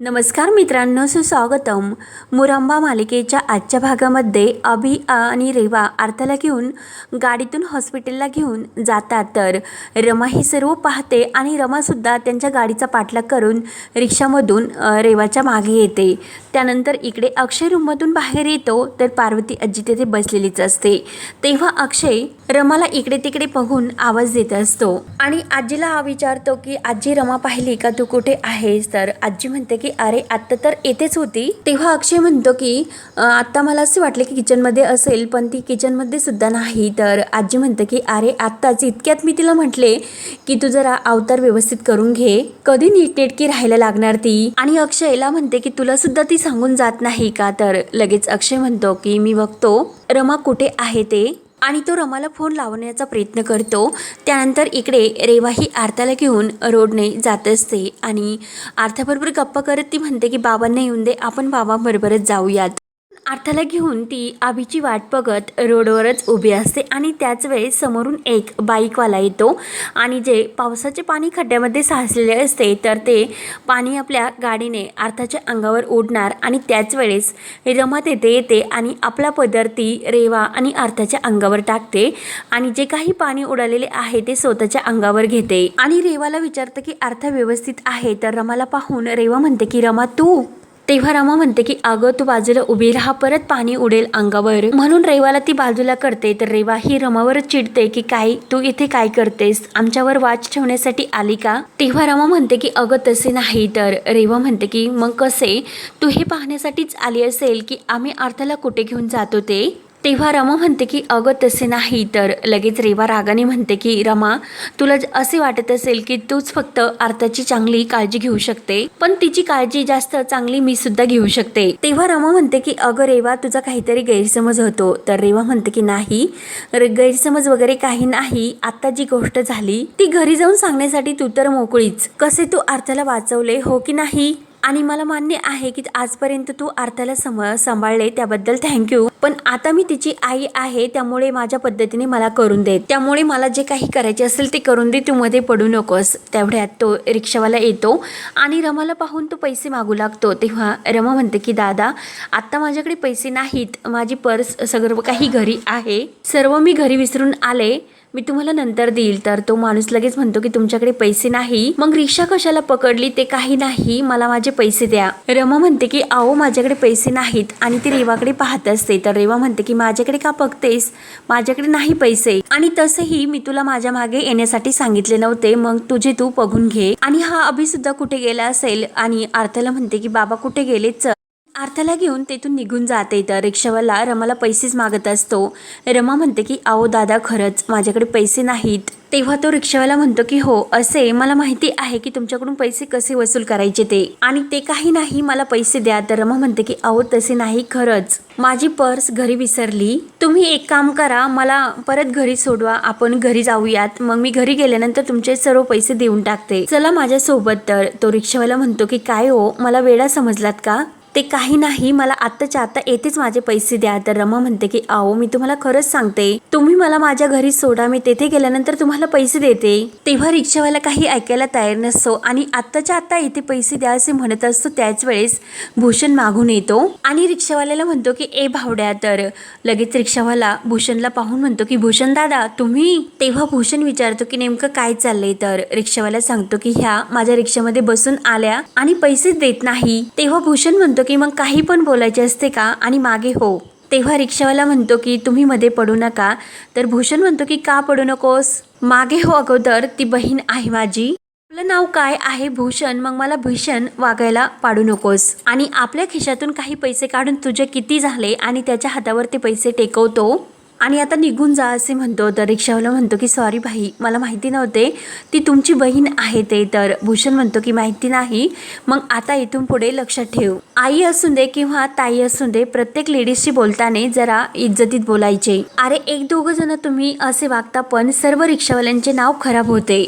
नमस्कार मित्रांनो सुस्वागतम. मुरंबा मालिकेच्या आजच्या भागामध्ये अभि आणि रेवा आर्थाला घेऊन गाडीतून हॉस्पिटलला घेऊन जातात. तर रमा हे सर्व पाहते आणि रमासुद्धा त्यांच्या गाडीचा पाठलाग करून रिक्षामधून रेवाच्या मागे येते. त्यानंतर इकडे अक्षय रूममधून बाहेर येतो तर पार्वती आजी तिथे बसलेलीच असते. तेव्हा अक्षय रमाला इकडे तिकडे बघून आवाज देत असतो. आणि आजीला हा विचारतो की आजी रमा पाहिली का? तू कुठे आहेस? तर आजी म्हणते की अरे आत्ता तर येतेच होती. तेव्हा अक्षय म्हणतो की आत्ता मला असे वाटले की किचनमध्ये असेल पण ती किचनमध्ये सुद्धा नाही. तर आजी म्हणते की अरे आत्ताच इतक्यात मी तिला म्हटले की तू जरा अवतार व्यवस्थित करून घे. कधी नीटनेटकी राहायला लागणार ती? आणि अक्षयला म्हणते की तुला सुद्धा ती सांगून जात नाही का? तर लगेच अक्षय म्हणतो की मी बघतो. रमा कुठे आहे ते? आणि तो रमाला फोन लावण्याचा प्रयत्न करतो. त्यानंतर इकडे रेवा ही आरताला घेऊन रोडने जात असते आणि आर्थाबरोबर गप्पा करत ती म्हणते की बाबांना येऊन दे आपण बाबांबरोबरच जाऊयात. अर्थाला घेऊन ती आभीची वाट बघत रोडवरच उभी असते आणि त्याच वेळेस समोरून एक बाईकवाला येतो आणि जे पावसाचे पाणी खड्ड्यामध्ये साचलेले असते तर ते पाणी आपल्या गाडीने अर्थाच्या अंगावर उडणार आणि त्याच वेळेस रमा तेथे येते आणि आपला पदर ती रेवा आणि अर्थाच्या अंगावर टाकते आणि जे काही पाणी उडालेले आहे ते स्वतःच्या अंगावर घेते. आणि रेवाला विचारतं की अर्थ व्यवस्थित आहे तर रमाला पाहून रेवा म्हणते की रमा तू तेव्हा रमा म्हणते की अगं तू बाजूला उभी राहा परत पाणी उडेल अंगावर. म्हणून रेवाला ती बाजूला करते. तर रेवा ही रमावरच चिडते की काय तू इथे काय करतेस? आमच्यावर वाच ठेवण्यासाठी आली का? तेव्हा रमा म्हणते की अगं तसे नाही. तर रेवा म्हणते की मग कसे? तू हे पाहण्यासाठीच आली असेल की आम्ही अर्थाला कुठे घेऊन जातो ते? तेव्हा रमा म्हणते की अगं तसे नाही. तर लगेच रेवा रागाने म्हणते की रमा तुला ज- असे वाटत असेल की तूच फक्त अर्थाची चांगली काळजी घेऊ शकते पण तिची काळजी जास्त चांगली मी सुद्धा घेऊ शकते. तेव्हा रमा म्हणते की अगं रेवा तुझा काहीतरी गैरसमज होतो. तर रेवा म्हणते की नाही गैरसमज वगैरे काही नाही. आता जी गोष्ट झाली ती घरी जाऊन सांगण्यासाठी तू तर मोकळीच. कसे तू अर्थाला वाचवले हो की नाही? आणि मला मान्य आहे की आजपर्यंत तू अर्थाला सम सांभाळले त्याबद्दल थँक्यू पण आता मी तिची आई आहे त्यामुळे माझ्या पद्धतीने मला करून दे. त्यामुळे मला जे काही करायचे असेल ते करून दे तू मध्ये पडू नकोस. तेवढ्यात तो रिक्षावाला येतो आणि रमाला पाहून तो पैसे मागू लागतो. तेव्हा रमा म्हणते की दादा आत्ता माझ्याकडे पैसे नाहीत. माझी पर्स सगळं काही घरी आहे. सर्व मी घरी विसरून आले. मी तुम्हाला नंतर देईल. तर तो माणूस लगेच म्हणतो की तुमच्याकडे पैसे नाही. मग रिक्षा कशाला पकडली? ते काही नाही. मला माझे पैसे द्या. रमा म्हणते की आओ माझ्याकडे पैसे नाहीत. आणि ती रेवाकडे पाहत असते. तर रेवा म्हणते की माझ्याकडे का बघतेस? माझ्याकडे नाही पैसे. आणि तसेही मी तुला माझ्या मागे येण्यासाठी सांगितले नव्हते. मग तुझे तू बघून घे. आणि हा अभि सुद्धा कुठे गेला असेल? आणि अर्थाला म्हणते की बाबा कुठे गेले चल घेऊन तेथून निघून जाते. तर रिक्षावाला रमाला पैसेच मागत असतो. रमा म्हणते की आओ दादा खरंच माझ्याकडे पैसे नाहीत. तेव्हा तो रिक्षावाला म्हणतो की हो असे मला माहिती आहे की तुमच्याकडून पैसे कसे वसूल करायचे ते. आणि ते काही नाही मला पैसे द्या. तर रमा म्हणते की अहो तसे नाही खरंच. माझी पर्स घरी विसरली. तुम्ही एक काम करा मला परत घरी सोडवा. आपण घरी जाऊयात. मग मी घरी गेल्यानंतर तुमचे सर्व पैसे देऊन टाकते. चला माझ्यासोबत. तर तो रिक्षावाला म्हणतो की काय हो मला वेळा समजलात का? ते काही नाही मला आत्ताच्या आता येतेच माझे पैसे द्या. तर रमा म्हणते की आओ मी तुम्हाला खरंच सांगते. तुम्ही मला माझ्या घरी सोडा मी तेथे गेल्यानंतर तुम्हाला पैसे देते. तेव्हा रिक्षावाला काही ऐकायला तयार नसतो आणि आत्ताच्या आता येथे पैसे द्या असे म्हणत असतो. त्याच वेळेस भूषण मागून येतो आणि रिक्षावाल्याला म्हणतो की ए भावड्या तर लगेच रिक्षावाला भूषणला पाहून म्हणतो की भूषण दादा तुम्ही? तेव्हा भूषण विचारतो की नेमकं काय चाललंय? तर रिक्षावाला सांगतो की ह्या माझ्या रिक्षामध्ये बसून आल्या आणि पैसेच देत नाही. तेव्हा भूषण म्हणतो की मग काही पण बोलायचे असते का? आणि मागे हो तेव्हा रिक्षावाला म्हणतो की तुम्ही मध्ये पडू नका. तर भूषण म्हणतो की का पडू नकोस? मागे हो अगोदर ती बहीण आहे माझी. आपलं नाव काय आहे भूषण? मग मला भूषण वागायला पाडू नकोस. आणि आपल्या खिशातून काही पैसे काढून तुझे किती झाले आणि त्याच्या हातावर ते पैसे टेकवतो? आणि आता निघून जा असे म्हणतो. तर रिक्षावाला म्हणतो की सॉरी भाई मला माहिती नव्हते ती तुमची बहीण आहे ते. तर भूषण म्हणतो की माहिती नाही. मग आता इथून पुढे लक्षात ठेव. आई असू दे किंवा ताई असू दे प्रत्येक लेडीजशी बोलताना जरा इज्जतीत बोलायचे. अरे एक दोघं जण तुम्ही असे वागता पण सर्व रिक्षावाल्यांचे नाव खराब होते.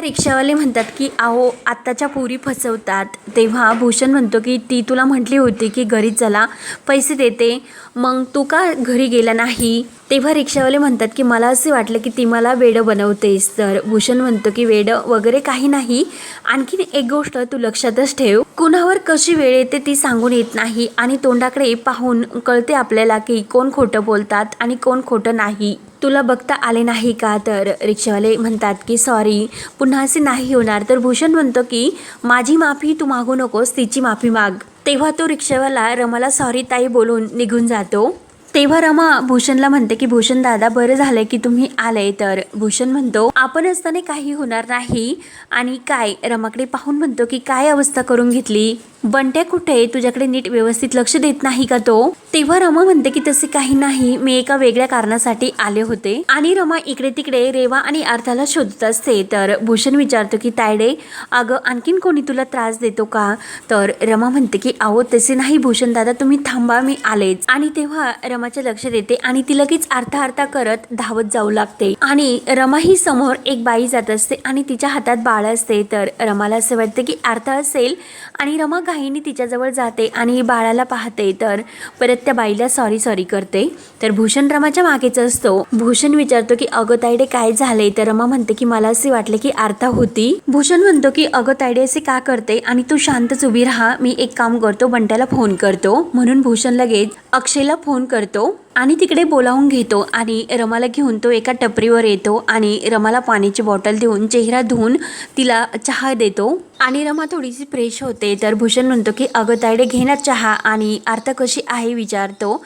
रिक्षावाले म्हणतात की आहो आत्ताच्या पुरी फसवतात. तेव्हा भूषण म्हणतो की ती तुला म्हटली होती की घरी चला पैसे देते. मग तू का घरी गेला नाही? तेव्हा रिक्षावाले म्हणतात की मला असे वाटलं की ती मला वेडं बनवतेस. तर भूषण म्हणतो की वेडं वगैरे काही नाही. आणखीन एक गोष्ट तू लक्षातच ठेव. कुणावर कशी वेळ येते ती सांगून येत नाही आणि तोंडाकडे पाहून कळते आपल्याला की कोण खोटं बोलतात आणि कोण खोटं नाही. तुला बघता आले नाही का? तर रिक्षावाले म्हणतात की सॉरी पुन्हा असे नाही होणार. तर भूषण म्हणतो की माझी माफी तू मागू नकोस तिची माफी माग. तेव्हा तो रिक्षावाला रमाला सॉरी ताई बोलून निघून जातो. तेव्हा रमा भूषणला म्हणते की भूषण दादा बरं झालंय की तुम्ही आले. तर भूषण म्हणतो आपण असताना काही होणार नाही. आणि काय? रमाकडे पाहून म्हणतो की काय अवस्था करून घेतली? बंट्या कुठे? तुझ्याकडे नीट व्यवस्थित लक्ष देत नाही का तो? तेव्हा रमा म्हणते की तसे काही नाही. मी एका वेगळ्या कारणासाठी आले होते. आणि रमा इकडे तिकडे रेवा आणि अर्थाला शोधत असते. तर भूषण विचारतो की तायडे अगं आणखीन कोणी तुला त्रास देतो का? तर रमा म्हणते की आहो तसे नाही भूषण दादा तुम्ही थांबा मी आलेच. आणि तेव्हा रमाचे लक्ष देते आणि ती लगेच अर्था अर्था करत धावत जाऊ लागते. आणि रमा ही समोर एक बाई जात असते आणि तिच्या हातात बाळ असते. तर रमाला असं वाटतं की अर्थ असेल. आणि रमा घाईने तिच्याजवळ जाते आणि बाळाला पाहते तर परत त्या बाईला सॉरी सॉरी करते. तर भूषण रमाच्या मागेच असतो. भूषण विचारतो की अगं तायडे काय झाले तर रमा म्हणते की मला असे वाटले की आर्था होती. भूषण म्हणतो की अगं तायडे असे का करते? आणि तू शांतच उभी राहा. मी एक काम करतो बंट्याला फोन करतो. म्हणून भूषण लगेच अक्षयला फोन करतो आणि तिकडे बोलावून घेतो आणि रमाला घेऊन तो एका टपरीवर येतो आणि रमाला पाण्याची बॉटल देऊन चेहरा धुवून तिला चहा देतो. आणि रमा थोडीशी फ्रेश होते. तर भूषण म्हणतो की अगं तायडे घे ना चहा. आणि अर्थ कशी आहे विचारतो.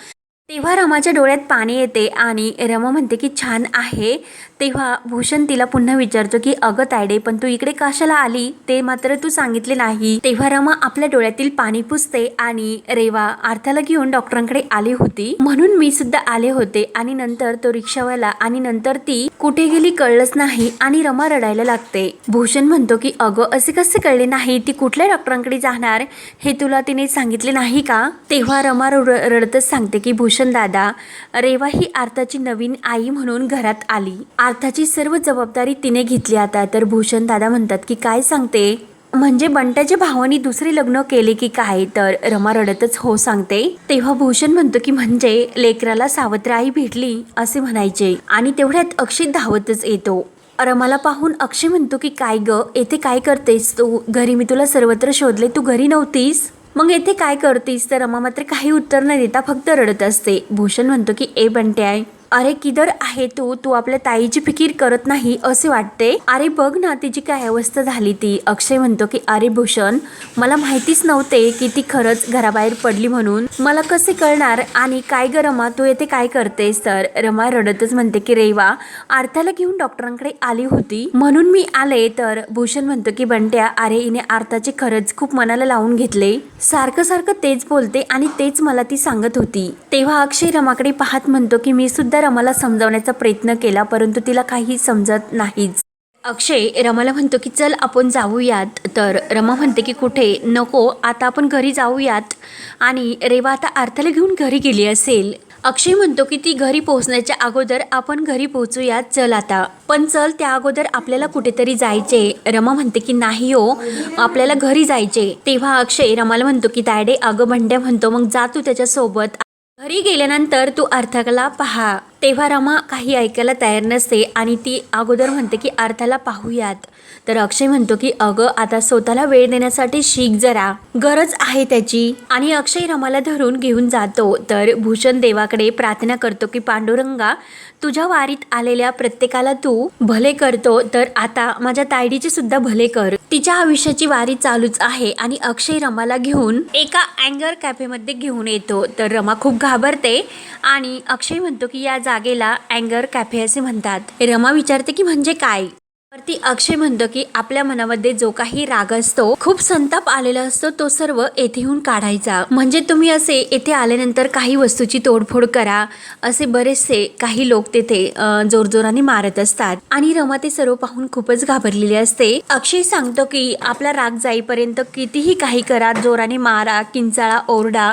तेव्हा रमाच्या डोळ्यात पाणी येते आणि रमा म्हणते की छान आहे. तेव्हा भूषण तिला पुन्हा विचारतो की अगं तायडे पण तू इकडे कशाला आली? ते मात्र तू सांगितले नाही. तेव्हा रमा आपल्या डोळ्यातील पाणी पुसते आणि रेवा अर्थाला घेऊन डॉक्टरांकडे आली होती. म्हणून मी सुद्धा आले होते आणि नंतर तो रिक्षावाला आणि नंतर ती कुठे गेली कळलंच नाही आणि रमा रडायला लागते. भूषण म्हणतो की अगं असे कसे कळले नाही? ती कुठल्या डॉक्टरांकडे जाणार? हे तुला तिने सांगितले नाही का? तेव्हा रमा रड- रडतच सांगते की भूषण दादा रेवा ही अर्थाची नवीन आई म्हणून घरात आली. अर्थाची सर्व जबाबदारी तिने घेतली आता. तर भूषण दादा म्हणतात की काय सांगते? म्हणजे बंटाच्या भावानी दुसरे लग्न केले की काय? तर रमा रडतच हो सांगते. तेव्हा भूषण म्हणतो की म्हणजे लेकराला सावत्र आई भेटली असे म्हणायचे आणि तेवढ्यात अक्षय धावतच येतो. रमाला पाहून अक्षय म्हणतो की काय ग? येथे काय करतेस तू? घरी मी तुला सर्वत्र शोधले. तू घरी नव्हतीस? मग येथे काय करतेस? तर रमा मात्र काही उत्तर न देता. फक्त रडत असते. भूषण म्हणतो की ए बंटे आहे अरे किधर आहे तू? तू आपल्या ताईची फिकीर करत नाही असे वाटते. अरे बघ ना तिची काय अवस्था झाली ती. अक्षय म्हणतो की अरे भूषण मला माहितीच नव्हते की ती खरंच घराबाहेर पडली म्हणून. मला कसे कळणार? आणि काय ग रमा तू येथे काय करतेस तर? रमा रडतच म्हणते की रेवा आर्थाला घेऊन डॉक्टरांकडे आली होती. म्हणून मी आले तर भूषण म्हणतो की बंट्या अरे हिने आर्थाचे खरंच खूप मनाला लावून घेतले. सारखं सारखं तेच बोलते आणि तेच मला ती सांगत होती. तेव्हा अक्षय रमाकडे पाहत म्हणतो की मी सुद्धा रमाला समजावण्याचा प्रयत्न केला परंतु तिला काही समजत नाहीच. अक्षय रमाला म्हणतो की चल आपण जाऊयात. तर रमा म्हणते की कुठे? नको आता आपण घरी जाऊयात. आणि रेवा आता अर्थाला घेऊन घरी गेली असेल. अक्षय म्हणतो की ती घरी पोहोचण्याच्या अगोदर आपण घरी पोहोचूयात चल आता. पण चल त्या अगोदर आपल्याला कुठेतरी जायचे. रमा म्हणते की नाही हो आपल्याला घरी जायचे. तेव्हा अक्षय रमाला म्हणतो की तायडे अगं भंड्या म्हणतो मग जा तू त्याच्यासोबत. घरी गेल्यानंतर तू अर्थाला पहा. तेव्हा रमा काही ऐकायला तयार नसते आणि ती अगोदर म्हणते की अर्थाला पाहूयात. तर अक्षय म्हणतो की अगं आता स्वतःला वेळ देण्यासाठी शिक जरा. गरज आहे त्याची. आणि अक्षय रमाला धरून घेऊन जातो. तर भूषण देवाकडे प्रार्थना करतो की पांडुरंगा तुझ्या वारीत आलेल्या प्रत्येकाला तू भले करतो तर आता माझ्या तायडीचे सुद्धा भले कर. तिच्या आयुष्याची वारी चालूच आहे. आणि अक्षय रमाला घेऊन एका अँगर कॅफेमध्ये घेऊन येतो. तर रमा खूप घाबरते आणि अक्षय म्हणतो की या जागेला अँगर कॅफे असे म्हणतात. रमा विचारते की म्हणजे काय? वरती अक्षय म्हणतो की आपल्या मनामध्ये जो काही राग असतो खूप संताप आलेला असतो तो सर्व येथे येऊन काढायचा. म्हणजे तुम्ही असे येथे आल्यानंतर काही वस्तूची तोडफोड करा. असे बरेचसे काही लोक तेथे जोरजोराने मारत असतात. आणि रमा ते सर्व पाहून खूपच घाबरलेली असते. अक्षय सांगतो की आपला राग जाईपर्यंत कितीही काही करा जोराने मारा किंचाळा ओरडा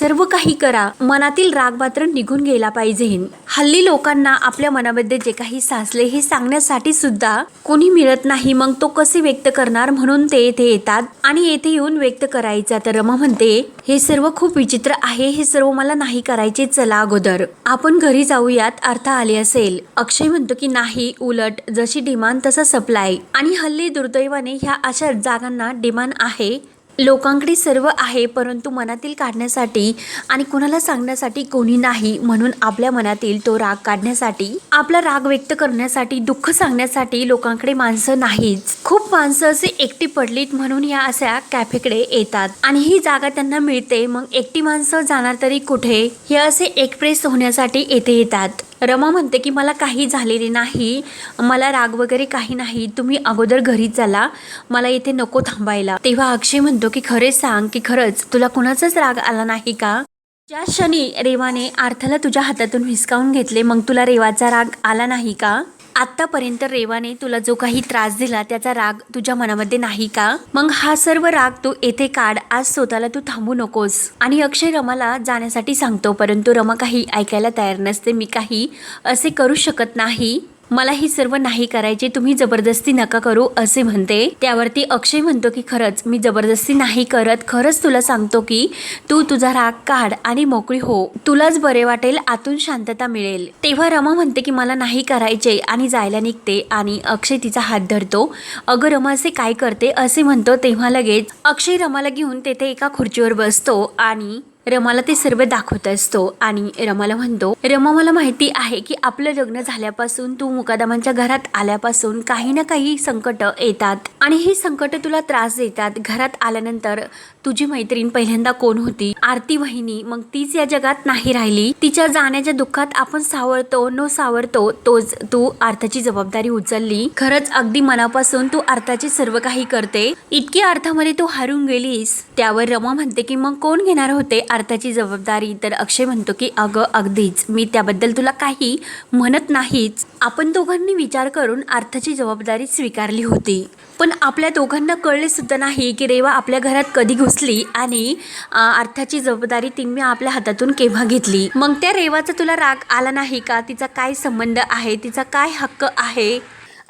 सर्व काही करा. मनातील राग मात्र निघून गेला पाहिजे हल्ली लोकांना आपल्या मनामध्ये जे काही साचले हे सांगण्यासाठी सुद्धा कोणी मिळत नाही मग तो कसे व्यक्त करणार म्हणून ते येथे येतात आणि येथे येऊन व्यक्त करायचा. तर रमा म्हणते हे सर्व खूप विचित्र आहे हे सर्व मला नाही करायचे चला अगोदर. आपण घरी जाऊयात अर्थ आले असेल. अक्षय म्हणतो की नाही उलट जशी डिमांड तसा सप्लाय. आणि हल्ली दुर्दैवाने ह्या अशा जागांना डिमांड आहे. लोकांकडे सर्व आहे परंतु मनातील काढण्यासाठी आणि कुणाला सांगण्यासाठी कोणी नाही म्हणून आपल्या मनातील तो राग काढण्यासाठी आपला राग व्यक्त करण्यासाठी दुःख सांगण्यासाठी लोकांकडे माणसं नाहीच. खूप माणसं असे एकटी पडलीत म्हणून या अशा कॅफेकडे येतात. आणि ही जागा त्यांना मिळते मग एकटी माणसं जाणार तरी कुठे? हे असे एक्सप्रेस होण्यासाठी येथे येतात. रमा म्हणते की मला काही झालेले नाही. मला राग वगैरे काही नाही. तुम्ही अगोदर घरी चला. मला इथे नको थांबायला. तेव्हा अक्षय म्हणतो की खरे सांग की खरंच तुला कुणाचाच राग आला नाही का? ज्या क्षणी रेवाने आर्थाला तुझ्या हातातून हिसकावून घेतले मग तुला रेवाचा राग आला नाही का? आतापर्यंत रेवाने तुला जो काही त्रास दिला त्याचा राग तुझ्या मनामध्ये नाही का? मग हा सर्व राग तू येथे काढ आज स्वतःला तू थांबू नकोस. आणि अक्षय रमाला जाण्यासाठी सांगतो परंतु रमा काही ऐकायला तयार नसते मी काही असे करू शकत नाही. मला ही सर्व नाही करायचे तुम्ही जबरदस्ती नका करू असे म्हणते. त्यावरती अक्षय म्हणतो की खरंच मी जबरदस्ती नाही करत. खरंच तुला सांगतो की तू तुझा राग काढ आणि मोकळी हो. तुलाच बरे वाटेल आतून शांतता मिळेल. तेव्हा रमा म्हणते की मला नाही करायचे आणि जायला निघते आणि अक्षय तिचा हात धरतो. अगं रमा असे काय करते? असे म्हणतो तेव्हा लगेच अक्षय रमाला घेऊन तेथे एका खुर्चीवर बसतो आणि रमाला ते सर्व दाखवत असतो आणि रमाला म्हणतो रमा मला माहिती आहे की आपलं लग्न झाल्यापासून तू मुकादमांच्या घरात आल्यापासून काही ना काही संकट येतात. आणि ही संकट तुला त्रास देतात. घरात आल्यानंतर तुझी मैत्रीण पहिल्यांदा कोण होती? आरती वहिनी. मग तीच या जगात नाही राहिली. तिच्या जाण्याच्या दुःखात आपण सावरतो न सावरतो तोच तू अर्थाची जबाबदारी उचलली. खरंच अगदी मनापासून तू अर्थाचे सर्व काही करते. इतकी अर्थामध्ये तू हारून गेलीस. त्यावर रमा म्हणते की मग कोण घेणार होते अर्थाची जबाबदारी. तर अक्षय म्हणतो की अगं अगदीच. मी त्याबद्दल तुला काही म्हणत नाहीच. आपण दोघांनी विचार करून अर्थाची जबाबदारी स्वीकारली होती. पण आपल्या दोघांना कळले सुद्धा नाही की रेवा आपल्या घरात कधी घुसली आणि अर्थाची जबाबदारी तिने आपल्या हातातून केव्हा घेतली. मग त्या रेवाचा तुला राग आला नाही का? तिचा काय संबंध आहे? तिचा काय हक्क आहे?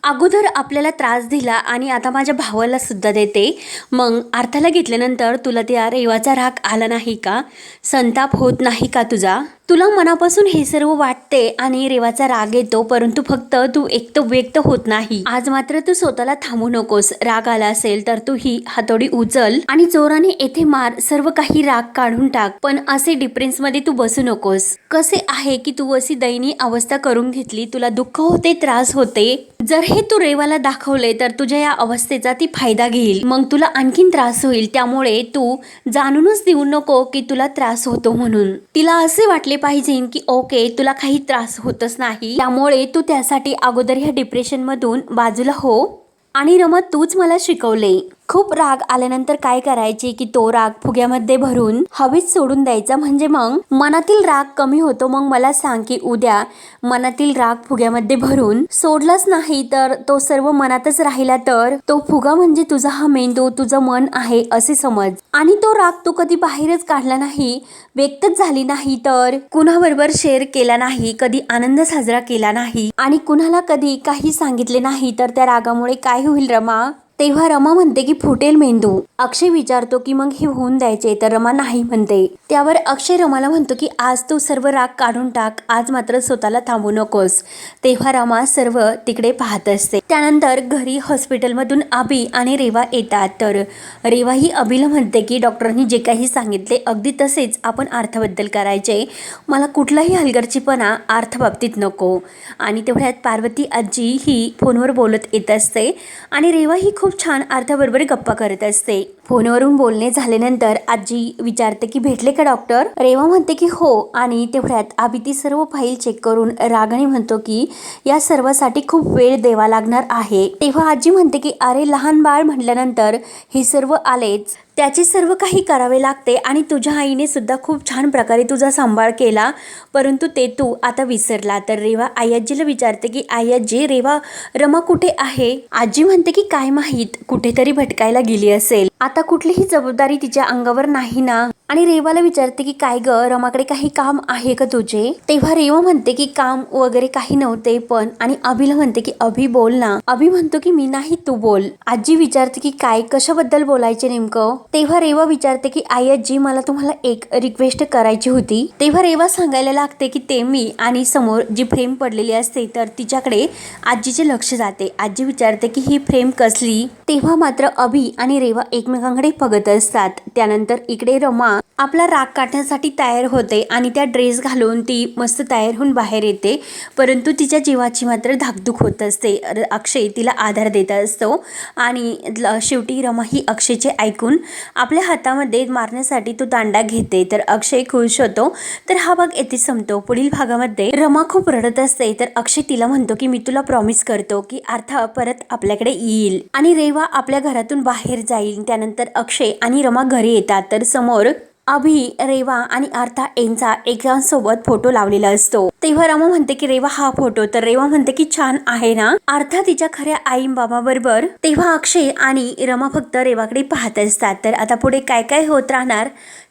अगोदर आपल्याला त्रास दिला आणि आता माझ्या भावाला सुद्धा देते. मग अर्थाला घेतल्यानंतर तुला त्या रेवाचा राग आला नाही का? संताप होत नाही का तुझा? तुला मनापासून हे सर्व वाटते आणि रेवाचा राग येतो परंतु फक्त तू एकटं व्यक्त होत नाही. आज मात्र तू स्वतःला थांबू नकोस. राग आला असेल तर तू ही हातोडी उचल आणि जोराने येथे मार. सर्व काही राग काढून टाक पण असे डिफरन्समध्ये तू बसू नकोस. कसे आहे की तू अशी दयनीय अवस्था करून घेतली? तुला दुःख होते त्रास होते? जर हे तू रेवाला दाखवले तर तुझ्या या अवस्थेचा ती फायदा घेईल. मग तुला आणखीन त्रास होईल. त्यामुळे तू जाणूनच देऊ नको की तुला त्रास होतो म्हणून. तिला असे वाटले पाहिजे की ओके तुला काही त्रास होतच नाही. त्यामुळे तू त्यासाठी अगोदर ह्या डिप्रेशनमधून बाजूला हो. आणि रमत तूच मला शिकवले. खूप राग आल्यानंतर काय करायचे की तो राग फुग्यामध्ये भरून हवेत सोडून द्यायचा? म्हणजे मग? मनातील राग कमी होतो. मग मला सांग की उद्या मनातील राग फुग्यामध्ये भरून सोडलाच नाही तर तो सर्व मनातच राहिला तर? तो फुगा म्हणजे तुझा हा मेंदू तुझं मन आहे असे समज. आणि तो राग तू कधी बाहेरच काढला नाही व्यक्तच झाली नाही तर? कुणाबरोबर शेअर केला नाही कधी आनंद साजरा केला नाही आणि कुणाला कधी काही सांगितले नाही तर त्या रागामुळे काय होईल रमा? तेव्हा रमा म्हणते की फुटेल मेंदू. अक्षय विचारतो की मग हे होऊन द्यायचे तर रमा नाही म्हणते. त्यावर अक्षय रमाला म्हणतो की आज तू सर्व राग काढून टाक. आज मात्र स्वतःला थांबू नकोस. तेव्हा रमा सर्व तिकडे पाहत असते. त्यानंतर घरी हॉस्पिटलमधून अभि आणि रेवा येतात. तर रेवा ही अभिला म्हणते की डॉक्टरांनी जे काही सांगितले अगदी तसेच आपण अर्थबद्दल करायचे. मला कुठलाही हलगर्जीपणा अर्थबाबतीत नको. आणि तेवढ्यात पार्वती आजी ही फोनवर बोलत येत असते आणि रेवा ही खूप खूप छान अर्थाबरोबर गप्पा करत असते. फोनवरून बोलणे झाल्यानंतर आजी विचारते की भेटले का डॉक्टर रेवा म्हणते की हो. आणि तेवढ्यात आबी ती सर्व फाईल चेक करून रागाने म्हणतो की या सर्वासाठी खूप वेळ द्यावा लागणार आहे. तेव्हा आजी म्हणते की अरे लहान बाळ म्हटल्यानंतर हे सर्व आलेच. त्याचे सर्व काही करावे लागते आणि तुझ्या आईने सुद्धा खूप छान प्रकारे तुझा सांभाळ केला परंतु ते तू आता विसरला. तर रेवा आई आजीला विचारते की आई रेवा रमा कुठे आहे? आजी म्हणते की काय माहीत कुठेतरी भटकायला गेली असेल. आता कुठलीही जबाबदारी तिच्या अंगावर नाही ना? आणि रेवाला विचारते की काय ग रमाकडे काही काम आहे का तुझे? तेव्हा रेवा म्हणते की काम वगैरे काही नव्हते पण आणि अभिला म्हणते की अभि बोल ना. अभि म्हणतो की मी नाही तू बोल. आजी विचारते की काय कशाबद्दल बोलायचे नेमकं? तेव्हा रेवा विचारते की आई आजी मला तुम्हाला एक रिक्वेस्ट करायची होती. तेव्हा रेवा सांगायला लागते की ते मी आणि समोर जी फ्रेम पडलेली असते तर तिच्याकडे आजीचे लक्ष जाते. आजी विचारते की ही फ्रेम कसली? तेव्हा मात्र अभि आणि रेवा एकमेकांकडे बघत असतात. त्यानंतर इकडे रमा आपला राग काढण्यासाठी तयार होते आणि त्या ड्रेस घालून ती मस्त तयार होऊन बाहेर येते. परंतु तिच्या जीवाची मात्र धाकधूक होत असते. अक्षय तिला आधार देत असतो. आणि ल- शेवटी रमा ही अक्षयचे ऐकून आपल्या हातामध्ये मारण्यासाठी तो दांडा घेते. तर अक्षय खुश होतो. तर हा भाग येथे संपतो. पुढील भागामध्ये रमा खूप रडत असते. तर अक्षय तिला म्हणतो की मी तुला प्रॉमिस करतो की अर्था परत आपल्याकडे येईल. आणि रेवा आपल्या घरातून बाहेर जाईल. त्यानंतर अक्षय आणि रमा घरी येतात. तर समोर अभि रेवा आणि अर्था यांचा एकांसोबत फोटो लावलेला असतो. तेव्हा रमा म्हणते की रेवा हा फोटो तर रेवा म्हणते की छान आहे ना? अर्था तिच्या खऱ्या आई बाबा बरोबर तेव्हा अक्षय आणि रमा फक्त रेवाकडे पाहत असतात. तर आता पुढे काय काय होत राहणार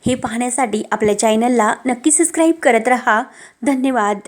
हे पाहण्यासाठी आपल्या चॅनलला नक्की सबस्क्राईब करत राहा. धन्यवाद.